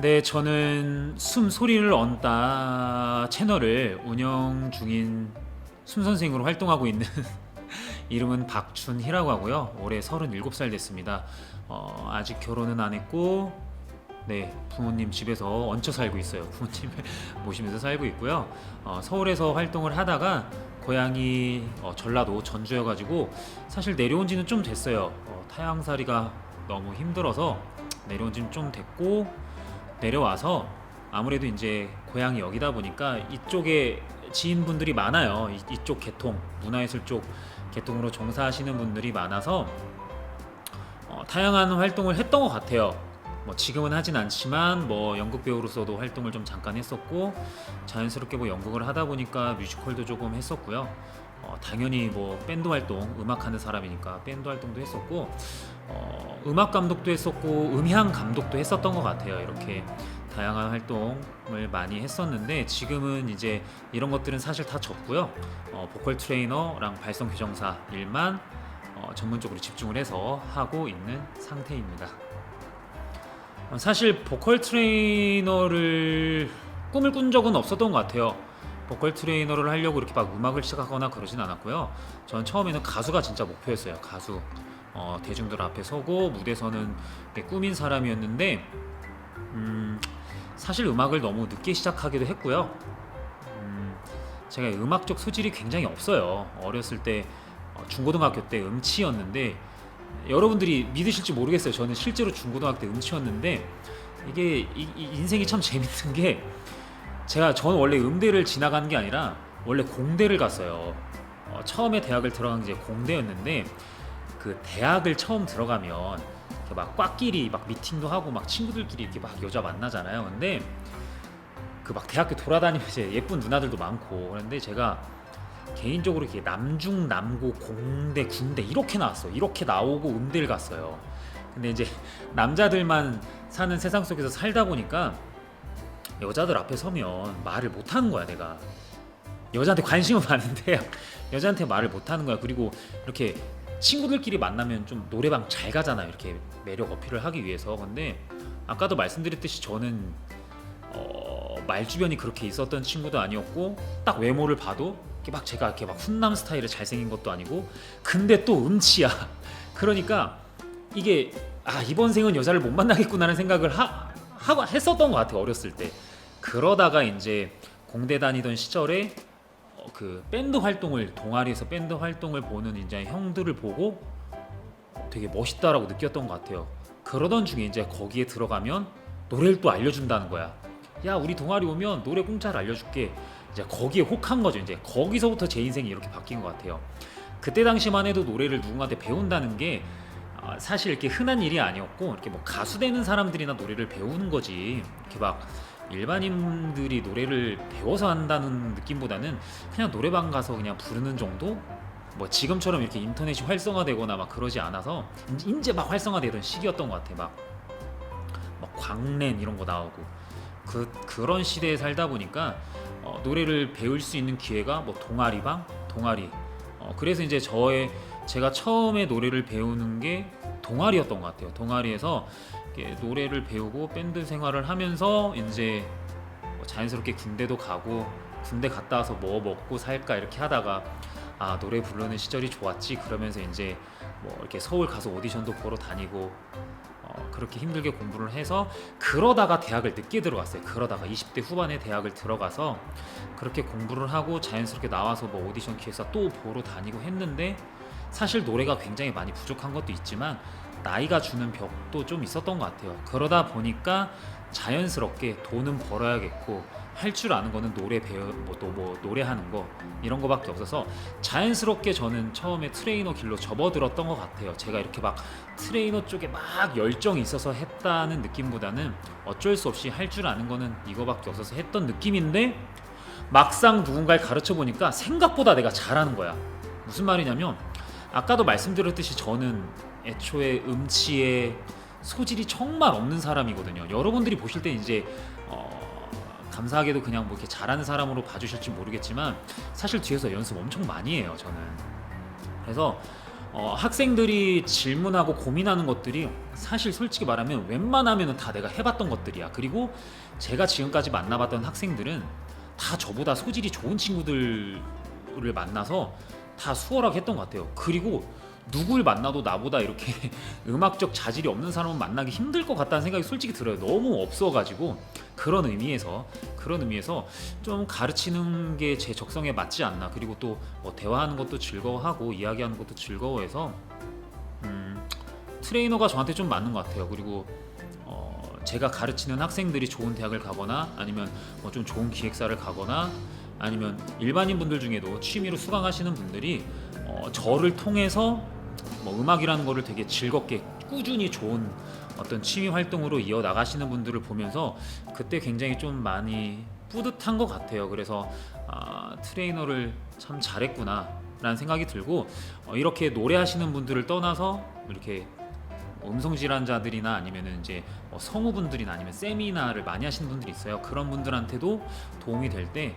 네, 저는 숨소리를 언다 채널을 운영 중인 숨 선생으로 활동하고 있는 이름은 박준희라고 하고요. 올해 37살 됐습니다. 어, 아직 결혼은 안 했고 네, 부모님 집에서 얹혀 살고 있어요. 부모님 모시면서 살고 있고요. 어, 서울에서 활동을 하다가 고향이 어, 전라도 전주여가지고 사실 내려온 지는 좀 됐어요. 어, 타양살이가 너무 힘들어서 내려온 지는 좀 됐고 내려와서 아무래도 이제 고향이 여기다 보니까 이쪽에 지인분들이 많아요. 이, 이쪽 계통 문화예술 쪽 계통으로 종사하시는 분들이 많아서 어, 다양한 활동을 했던 것 같아요. 뭐 지금은 하진 않지만 뭐 연극 배우로서도 활동을 좀 잠깐 했었고 자연스럽게 뭐 연극을 하다 보니까 뮤지컬도 조금 했었고요. 어, 당연히 뭐 밴드 활동 음악하는 사람이니까 밴드 활동도 했었고 어, 음악 감독도 했었고 음향 감독도 했었던 것 같아요. 이렇게 다양한 활동을 많이 했었는데 지금은 이제 이런 것들은 사실 다 접고요. 어, 보컬 트레이너랑 발성 교정사 일만 어, 전문적으로 집중을 해서 하고 있는 상태입니다. 어, 사실 보컬 트레이너를 꿈을 꾼 적은 없었던 것 같아요. 보컬 트레이너를 하려고 이렇게 막 음악을 시작하거나 그러진 않았고요. 저는 처음에는 가수가 진짜 목표였어요. 가수. 어, 대중들 앞에 서고 무대서는 꾸민 사람이었는데 음, 사실 음악을 너무 늦게 시작하기도 했고요. 음, 제가 음악적 소질이 굉장히 없어요. 어렸을 때 어, 중고등학교 때 음치였는데 여러분들이 믿으실지 모르겠어요. 저는 실제로 중고등학교 때 음치였는데 이게 이- 이 인생이 참 재밌는 게 제가 저는 원래 음대를 지나간 게 아니라 원래 공대를 갔어요. 어, 처음에 대학을 들어간 게 공대였는데 그 대학을 처음 들어가면 막 꽉끼리 막 미팅도 하고 막 친구들끼리 이렇게 막 여자 만나잖아요. 근데 그 막 대학교 돌아다니면서 예쁜 누나들도 많고 그런데 제가 개인적으로 이렇게 남중 남고 공대 군대 이렇게 나왔어. 이렇게 나오고 음대를 갔어요. 근데 이제 남자들만 사는 세상 속에서 살다 보니까 여자들 앞에 서면 말을 못 하는 거야, 내가. 여자한테 관심은 많은데 여자한테 말을 못 하는 거야. 그리고 이렇게 친구들끼리 만나면 좀 노래방 잘 가잖아요. 이렇게 매력 어필을 하기 위해서. 근데 아까도 말씀드렸듯이 저는 어, 말 주변이 그렇게 있었던 친구도 아니었고 딱 외모를 봐도 이렇게 막 제가 이렇게 막 훈남 스타일의 잘생긴 것도 아니고 근데 또 음치야. 그러니까 이게 아 이번 생은 여자를 못 만나겠구나라는 생각을 하, 하고 했었던 것 같아요 어렸을 때. 그러다가 이제 공대 다니던 시절에 어, 그 밴드 활동을 동아리에서 밴드 활동을 보는 이제 형들을 보고 되게 멋있다라고 느꼈던 것 같아요. 그러던 중에 이제 거기에 들어가면 노래를 또 알려준다는 거야. 야 우리 동아리 오면 노래 공짜로 알려줄게. 이제 거기에 혹한 거죠. 이제 거기서부터 제 인생이 이렇게 바뀐 것 같아요. 그때 당시만 해도 노래를 누군가한테 배운다는 게 아, 사실 이렇게 흔한 일이 아니었고 이렇게 뭐 가수 되는 사람들이나 노래를 배우는 거지 이렇게 막 일반인들이 노래를 배워서 한다는 느낌보다는 그냥 노래방 가서 그냥 부르는 정도? 뭐 지금처럼 이렇게 인터넷이 활성화되거나 막 그러지 않아서 인- 이제 막 활성화되던 시기였던 것 같아. 막, 막 광랜 이런 거 나오고. 그 그런 시대에 살다 보니까 어, 노래를 배울 수 있는 기회가 뭐 동아리방? 동아리. 어, 그래서 이제 저의 제가 처음에 노래를 배우는 게 동아리였던 것 같아요. 동아리에서 이렇게 노래를 배우고 밴드 생활을 하면서 이제 뭐 자연스럽게 군대도 가고 군대 갔다 와서 뭐 먹고 살까 이렇게 하다가 아 노래 부르는 시절이 좋았지 그러면서 이제 뭐 이렇게 서울 가서 오디션도 보러 다니고 어, 그렇게 힘들게 공부를 해서 그러다가 대학을 늦게 들어갔어요. 그러다가 20대 후반에 대학을 들어가서 그렇게 공부를 하고 자연스럽게 나와서 뭐 오디션 기획사 또 보러 다니고 했는데 사실 노래가 굉장히 많이 부족한 것도 있지만 나이가 주는 벽도 좀 있었던 것 같아요. 그러다 보니까 자연스럽게 돈은 벌어야겠고 할 줄 아는 거는 노래 배우 뭐또 뭐 노래하는 거 이런 거밖에 없어서 자연스럽게 저는 처음에 트레이너 길로 접어들었던 것 같아요. 제가 이렇게 막 트레이너 쪽에 막 열정이 있어서 했다는 느낌보다는 어쩔 수 없이 할 줄 아는 거는 이거밖에 없어서 했던 느낌인데 막상 누군가를 가르쳐 보니까 생각보다 내가 잘하는 거야. 무슨 말이냐면 아까도 말씀드렸듯이 저는 애초에 음치에 소질이 정말 없는 사람이거든요. 여러분들이 보실 때 이제 어, 감사하게도 그냥 뭐 이렇게 잘하는 사람으로 봐주실지 모르겠지만 사실 뒤에서 연습 엄청 많이 해요. 저는 그래서 어, 학생들이 질문하고 고민하는 것들이 사실 솔직히 말하면 웬만하면 다 내가 해봤던 것들이야. 그리고 제가 지금까지 만나봤던 학생들은 다 저보다 소질이 좋은 친구들을 만나서 다 수월하게 했던 것 같아요. 그리고 누굴 만나도 나보다 이렇게 음악적 자질이 없는 사람은 만나기 힘들 것 같다는 생각이 솔직히 들어요. 너무 없어가지고 그런 의미에서 그런 의미에서 좀 가르치는 게 제 적성에 맞지 않나. 그리고 또 뭐 대화하는 것도 즐거워하고 이야기하는 것도 즐거워해서 음, 트레이너가 저한테 좀 맞는 것 같아요. 그리고 어, 제가 가르치는 학생들이 좋은 대학을 가거나 아니면 뭐 좀 좋은 기획사를 가거나 아니면 일반인 분들 중에도 취미로 수강하시는 분들이 어, 저를 통해서 뭐 음악이라는 거를 되게 즐겁게 꾸준히 좋은 어떤 취미 활동으로 이어 나가시는 분들을 보면서 그때 굉장히 좀 많이 뿌듯한 것 같아요. 그래서 아, 트레이너를 참 잘했구나 라는 생각이 들고 어, 이렇게 노래하시는 분들을 떠나서 이렇게 뭐 음성 질환자들이나 아니면은 이제 뭐 성우분들이나 아니면 세미나를 많이 하시는 분들이 있어요. 그런 분들한테도 도움이 될 때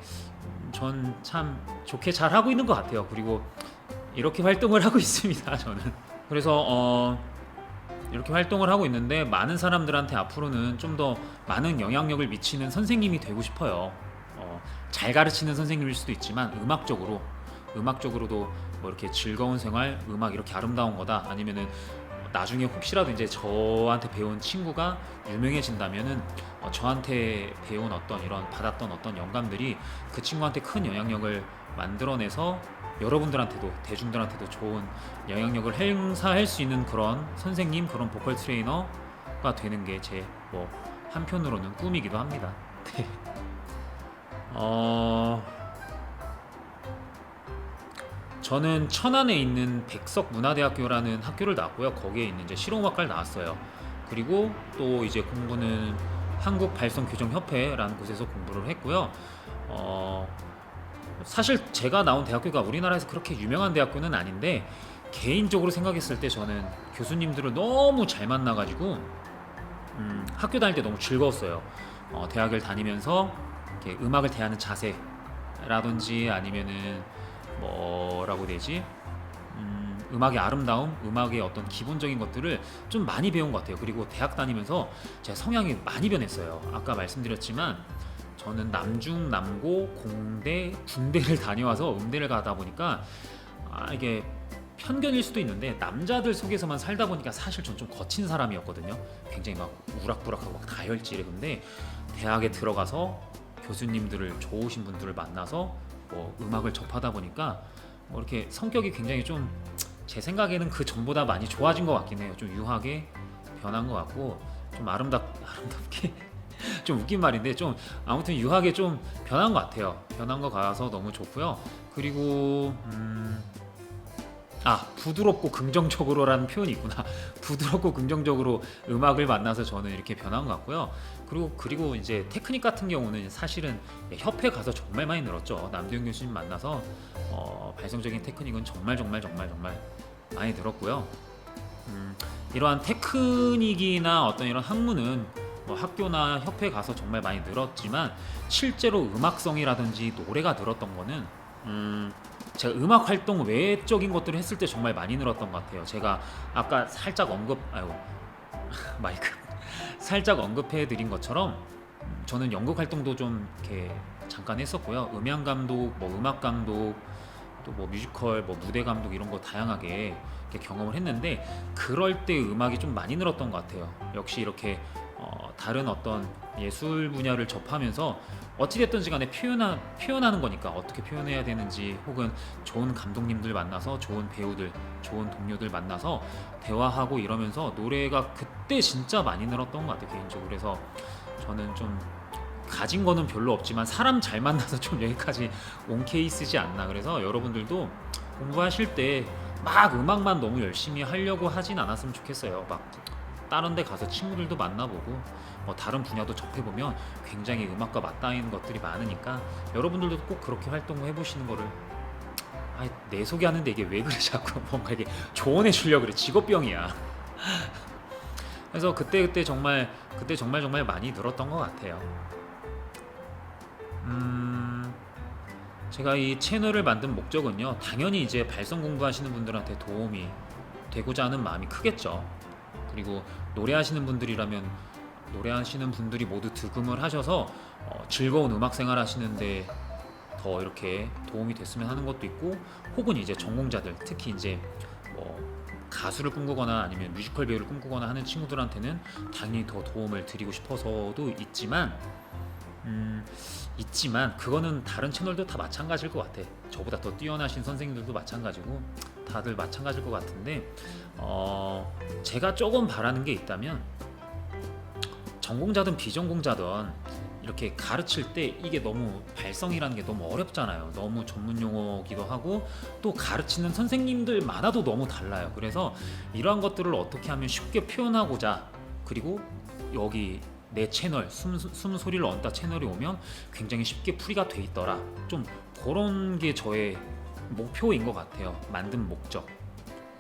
전 참 좋게 잘 하고 있는 것 같아요. 그리고 이렇게 활동을 하고 있습니다. 저는 그래서 어 이렇게 활동을 하고 있는데 많은 사람들한테 앞으로는 좀 더 많은 영향력을 미치는 선생님이 되고 싶어요. 어, 잘 가르치는 선생님일 수도 있지만 음악적으로 음악적으로도 뭐 이렇게 즐거운 생활, 음악 이렇게 아름다운 거다 아니면은 나중에 혹시라도 이제 저한테 배운 친구가 유명해진다면은 어, 저한테 배운 어떤 이런 받았던 어떤 영감들이 그 친구한테 큰 영향력을 만들어내서 여러분들한테도 대중들한테도 좋은 영향력을 행사할 수 있는 그런 선생님 그런 보컬 트레이너가 되는 게 제 뭐 한편으로는 꿈이기도 합니다. 네. 어 저는 천안에 있는 백석문화대학교라는 학교를 나왔고요. 거기에 있는 이제 실용음악과를 나왔어요. 그리고 또 이제 공부는 한국발성교정협회라는 곳에서 공부를 했고요. 어, 사실 제가 나온 대학교가 우리나라에서 그렇게 유명한 대학교는 아닌데 개인적으로 생각했을 때 저는 교수님들을 너무 잘 만나가지고 음, 학교 다닐 때 너무 즐거웠어요. 어, 대학을 다니면서 음악을 대하는 자세라든지 아니면은 뭐라고 되지? 음, 음악의 아름다움, 음악의 어떤 기본적인 것들을 좀 많이 배운 것 같아요. 그리고 대학 다니면서 제 성향이 많이 변했어요. 아까 말씀드렸지만 저는 남중, 남고, 공대, 군대를 다녀와서 음대를 가다 보니까 아, 이게 편견일 수도 있는데 남자들 속에서만 살다 보니까 사실 전 좀 거친 사람이었거든요. 굉장히 막 우락부락하고 막 다혈질에 근데 대학에 들어가서 교수님들을 좋으신 분들을 만나서 뭐 음악을 접하다 보니까 뭐 이렇게 성격이 굉장히 좀 제 생각에는 그 전보다 많이 좋아진 것 같긴 해요. 좀 유하게 변한 것 같고 좀 아름답 아름답게 좀 웃긴 말인데 좀 아무튼 유하게 좀 변한 것 같아요. 변한 거 가서 너무 좋고요. 그리고 음, 아 부드럽고 긍정적으로라는 표현이 있구나. 부드럽고 긍정적으로 음악을 만나서 저는 이렇게 변한 것 같고요. 그리고 그리고 이제 테크닉 같은 경우는 사실은 협회 가서 정말 많이 늘었죠. 남도영 교수님 만나서 어, 발성적인 테크닉은 정말 정말 정말 정말 많이 늘었고요. 음, 이러한 테크닉이나 어떤 이런 학문은 뭐 학교나 협회 가서 정말 많이 늘었지만 실제로 음악성이라든지 노래가 늘었던 거는 음, 제가 음악 활동 외적인 것들을 했을 때 정말 많이 늘었던 것 같아요. 제가 아까 살짝 언급, 아이고 마이크 살짝 언급해 드린 것처럼 음, 저는 연극 활동도 좀 이렇게 잠깐 했었고요. 음향 감독, 뭐 음악 감독, 또 뭐 뮤지컬, 뭐 무대 감독 이런 거 다양하게 경험을 했는데 그럴 때 음악이 좀 많이 늘었던 것 같아요. 역시 이렇게 어, 다른 어떤 예술 분야를 접하면서 어찌됐든지 간에 표현하, 표현하는 거니까 어떻게 표현해야 되는지 혹은 좋은 감독님들 만나서 좋은 배우들, 좋은 동료들 만나서 대화하고 이러면서 노래가 그때 진짜 많이 늘었던 것 같아요 개인적으로. 그래서 저는 좀 가진 거는 별로 없지만 사람 잘 만나서 좀 여기까지 온 케이스지 않나. 그래서 여러분들도 공부하실 때 막 음악만 너무 열심히 하려고 하진 않았으면 좋겠어요. 막 다른 데 가서 친구들도 만나보고 뭐 다른 분야도 접해보면 굉장히 음악과 맞닿는 것들이 많으니까 여러분들도 꼭 그렇게 활동을 해보시는 거를 아, 내 소개하는데 이게 왜 그래 자꾸 뭔가 이게 조언해 주려고 그래 직업병이야. 그래서 그때 그때 정말 그때 정말 정말 많이 늘었던 것 같아요. 음 제가 이 채널을 만든 목적은요 당연히 이제 발성 공부하시는 분들한테 도움이 되고자 하는 마음이 크겠죠. 그리고 노래하시는 분들이라면 노래하시는 분들이 모두 득음을 하셔서 어, 즐거운 음악 생활 하시는데 더 이렇게 도움이 됐으면 하는 것도 있고 혹은 이제 전공자들 특히 이제 뭐 가수를 꿈꾸거나 아니면 뮤지컬 배우를 꿈꾸거나 하는 친구들한테는 당연히 더 도움을 드리고 싶어서도 있지만 음, 있지만 그거는 다른 채널도 다 마찬가지일 것 같아. 저보다 더 뛰어나신 선생님들도 마찬가지고 다들 마찬가지일 것 같은데 어, 제가 조금 바라는 게 있다면 전공자든 비전공자든 이렇게 가르칠 때 이게 너무 발성이라는 게 너무 어렵잖아요. 너무 전문 용어기도 하고 또 가르치는 선생님들마다도 너무 달라요. 그래서 이러한 것들을 어떻게 하면 쉽게 표현하고자 그리고 여기 내 채널 숨, 숨 소리를 얹다 채널이 오면 굉장히 쉽게 풀이가 돼 있더라. 좀 그런 게 저의 목표인 것 같아요. 만든 목적.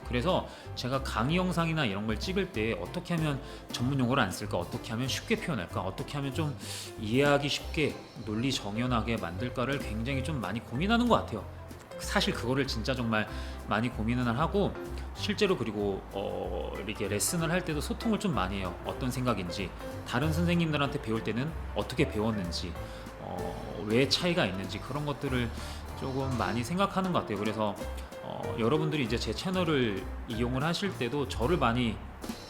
그래서 제가 강의 영상이나 이런 걸 찍을 때 어떻게 하면 전문 용어를 안 쓸까, 어떻게 하면 쉽게 표현할까, 어떻게 하면 좀 이해하기 쉽게 논리 정연하게 만들까를 굉장히 좀 많이 고민하는 것 같아요. 사실 그거를 진짜 정말 많이 고민을 하고 실제로 그리고 어, 이렇게 레슨을 할 때도 소통을 좀 많이 해요. 어떤 생각인지 다른 선생님들한테 배울 때는 어떻게 배웠는지 어, 왜 차이가 있는지 그런 것들을 조금 많이 생각하는 것 같아요. 그래서 어, 여러분들이 이제 제 채널을 이용을 하실 때도 저를 많이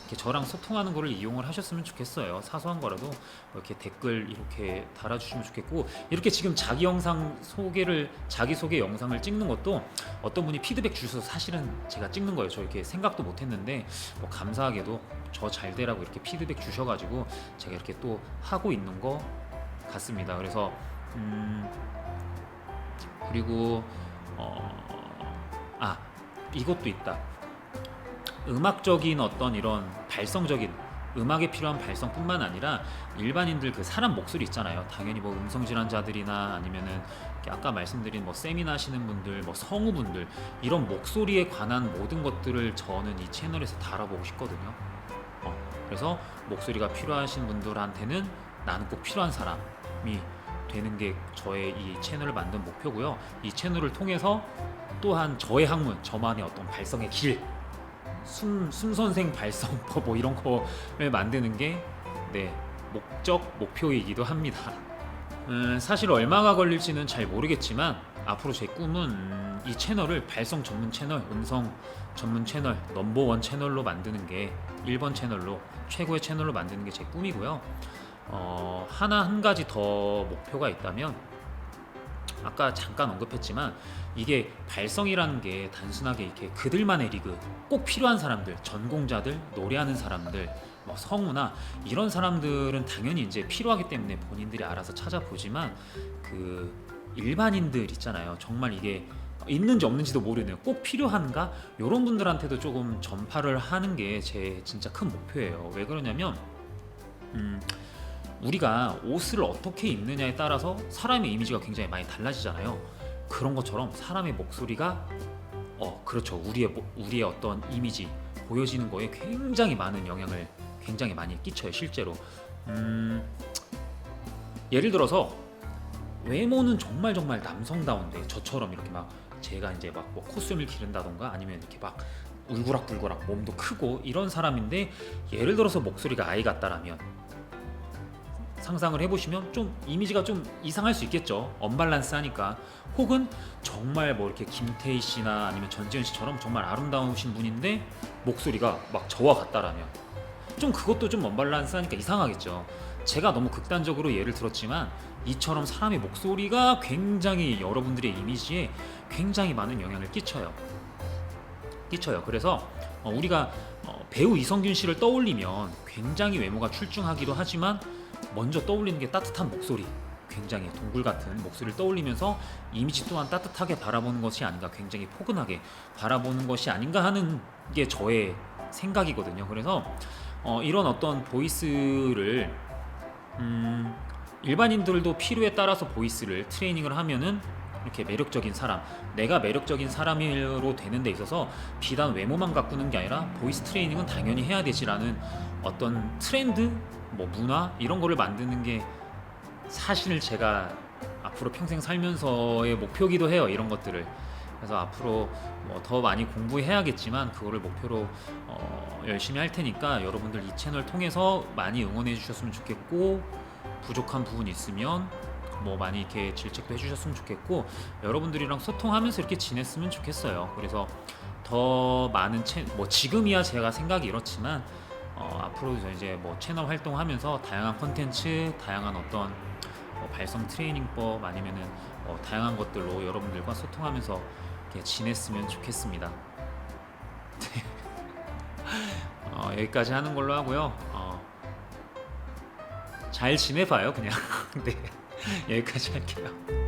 이렇게 저랑 소통하는 거를 이용을 하셨으면 좋겠어요. 사소한 거라도 뭐 이렇게 댓글 이렇게 달아주시면 좋겠고 이렇게 지금 자기 영상 소개를 자기 소개 영상을 찍는 것도 어떤 분이 피드백 주셔서 사실은 제가 찍는 거예요. 저 이렇게 생각도 못했는데 뭐 감사하게도 저 잘 되라고 이렇게 피드백 주셔가지고 제가 이렇게 또 하고 있는 거 같습니다. 그래서 음 그리고 어 아 이것도 있다. 음악적인 어떤 이런 발성적인 음악에 필요한 발성뿐만 아니라 일반인들 그 사람 목소리 있잖아요. 당연히 뭐 음성 질환자들이나 아니면은 아까 말씀드린 뭐 세미나 하시는 분들, 뭐 성우분들 이런 목소리에 관한 모든 것들을 저는 이 채널에서 다뤄보고 싶거든요. 어, 그래서 목소리가 필요하신 분들한테는 나는 꼭 필요한 사람이 되는 게 저의 이 채널을 만든 목표고요. 이 채널을 통해서 또한 저의 학문, 저만의 어떤 발성의 길 숨, 숨 선생 발성법 뭐 이런 거를 만드는 게 네, 목적 목표이기도 합니다. 음, 사실 얼마가 걸릴지는 잘 모르겠지만 앞으로 제 꿈은 음, 이 채널을 발성 전문 채널, 음성 전문 채널, 넘버원 채널로 만드는 게 1번 채널로 최고의 채널로 만드는 게 제 꿈이고요. 어, 하나 한 가지 더 목표가 있다면 아까 잠깐 언급했지만 이게 발성이라는 게 단순하게 이렇게 그들만의 리그 꼭 필요한 사람들 전공자들 노래하는 사람들 뭐 성우나 이런 사람들은 당연히 이제 필요하기 때문에 본인들이 알아서 찾아보지만 그 일반인들 있잖아요. 정말 이게 있는지 없는지도 모르는 꼭 필요한가? 이런 분들한테도 조금 전파를 하는 게 제 진짜 큰 목표예요. 왜 그러냐면 음 우리가 옷을 어떻게 입느냐에 따라서 사람의 이미지가 굉장히 많이 달라지잖아요. 그런 것처럼 사람의 목소리가 어 그렇죠 우리의 모- 우리의 어떤 이미지 보여지는 거에 굉장히 많은 영향을 굉장히 많이 끼쳐요 실제로. 음 예를 들어서 외모는 정말 정말 남성다운데 저처럼 이렇게 막 제가 이제 막 뭐 코스튬을 기른다던가 아니면 이렇게 막 울그락불그락 몸도 크고 이런 사람인데 예를 들어서 목소리가 아이 같다라면 상상을 해보시면 좀 이미지가 좀 이상할 수 있겠죠. 언밸런스하니까. 혹은 정말 뭐 이렇게 김태희 씨나 아니면 전지현 씨처럼 정말 아름다우신 분인데 목소리가 막 저와 같다라면 좀 그것도 좀 언밸런스하니까 이상하겠죠. 제가 너무 극단적으로 예를 들었지만 이처럼 사람의 목소리가 굉장히 여러분들의 이미지에 굉장히 많은 영향을 끼쳐요. 끼쳐요. 그래서 어, 우리가 어, 배우 이성균 씨를 떠올리면 굉장히 외모가 출중하기도 하지만 먼저 떠올리는 게 따뜻한 목소리. 굉장히 동굴 같은 목소리를 떠올리면서 이미지 또한 따뜻하게 바라보는 것이 아닌가 굉장히 포근하게 바라보는 것이 아닌가 하는 게 저의 생각이거든요. 그래서 어, 이런 어떤 보이스를 음, 일반인들도 필요에 따라서 보이스를 트레이닝을 하면은 이렇게 매력적인 사람, 내가 매력적인 사람으로 되는 데 있어서 비단 외모만 가꾸는 게 아니라 보이스 트레이닝은 당연히 해야 되지라는 어떤 트렌드, 뭐 문화 이런 거를 만드는 게 사실 제가 앞으로 평생 살면서의 목표기도 해요. 이런 것들을 그래서 앞으로 뭐 더 많이 공부해야겠지만 그거를 목표로 어, 열심히 할 테니까 여러분들 이 채널 통해서 많이 응원해 주셨으면 좋겠고 부족한 부분 있으면 뭐 많이 이렇게 질책도 해주셨으면 좋겠고 여러분들이랑 소통하면서 이렇게 지냈으면 좋겠어요. 그래서 더 많은 채, 뭐 지금이야 제가 생각이 이렇지만 어, 앞으로 저 이제 뭐 채널 활동하면서 다양한 컨텐츠, 다양한 어떤 뭐 발성 트레이닝법 아니면은 어, 다양한 것들로 여러분들과 소통하면서 이렇게 지냈으면 좋겠습니다. 네. 어, 여기까지 하는 걸로 하고요. 어, 잘 지내봐요, 그냥. 네, 여기까지 할게요.